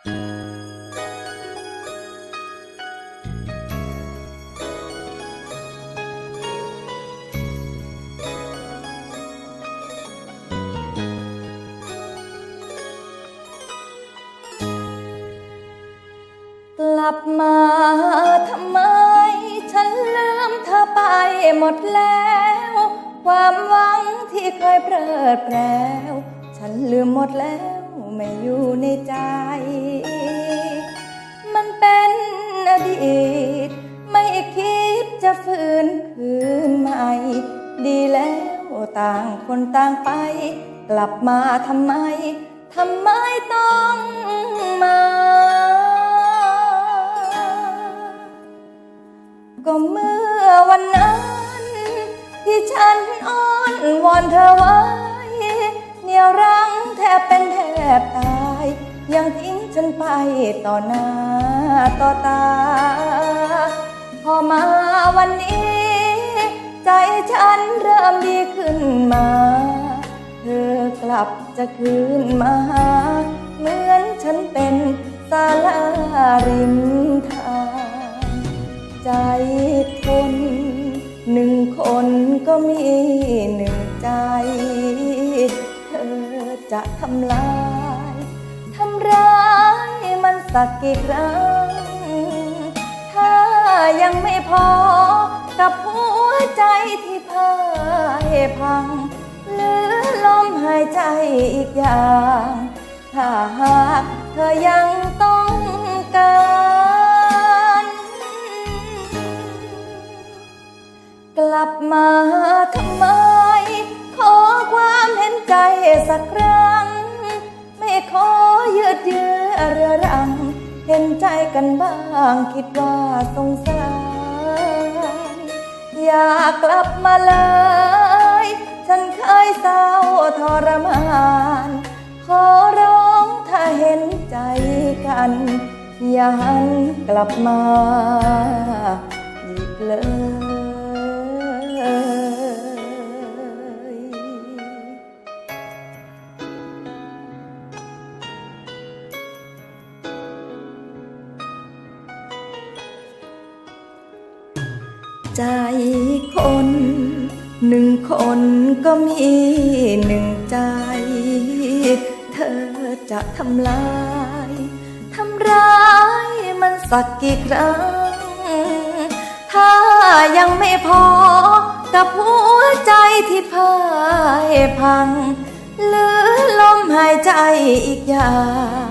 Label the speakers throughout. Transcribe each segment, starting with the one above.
Speaker 1: กลับมาทำไม ฉันลืมเธอไปหมดแล้ว ความหวังที่เคยเพลิดเพลว ฉันลืมหมดแล้วไม่อยู่ในใจ ต่างไป กลับมาทำไม ทำไมต้องมา ก็เมื่อวันนั้น ที่ฉันอ้อนวอนเธอไว้เหนี่ยวรั้งแทบเป็นแทบตาย ยังทิ้งฉันไปต่อหน้าต่อตา พอมาวันนี้ นเริ่มดีขึ้นมา เธอกลับจะคืนมาหา เหมือนฉันเป็นศาลาริมทาง ใจคนหนึ่งคนก็มีหนึ่งใจ เธอจะทำลายทำร้ายมันสักกี่ครั้ง ถ้ายังไม่พอกับหัวใจ พังหลือลมหายใจอีกอย่าง ถ้าหากเธอยังต้องการกลับมาทำไม ขอความเห็นใจสักครั้ง ไม่ขอยืดเยื้อเรือรัง เห็นใจกันบ้างคิดว่าสงสาร อยากกลับมาเลย ฉันเคยเศร้าทรมาน ขอร้องถ้าเห็นใจกัน อย่าหันกลับมา ใจคน หนึ่งคนก็มีหนึ่งใจ เธอจะทำลาย ทำร้ายมันสักกี่ครั้ง ถ้ายังไม่พอกับหัวใจที่พ่ายพังหลือลมหายใจอีกอย่าง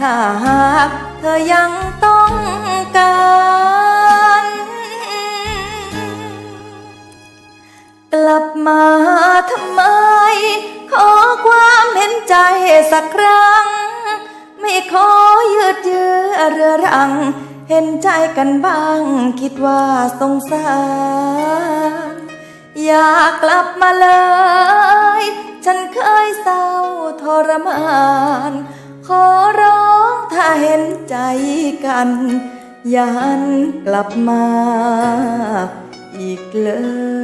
Speaker 1: ถ้าหากเธอยังต้องการ ลับมาทำไม ขอความเห็นใจสักครั้ง ไม่ขอยืดเยื้อเรือรัง เห็นใจกันบ้าง คิดว่าสงสาร อยากกลับมาเลย ฉันเคยเศร้าทรมาน ขอร้องถ้าเห็นใจกันยันกลับมาอีกเลย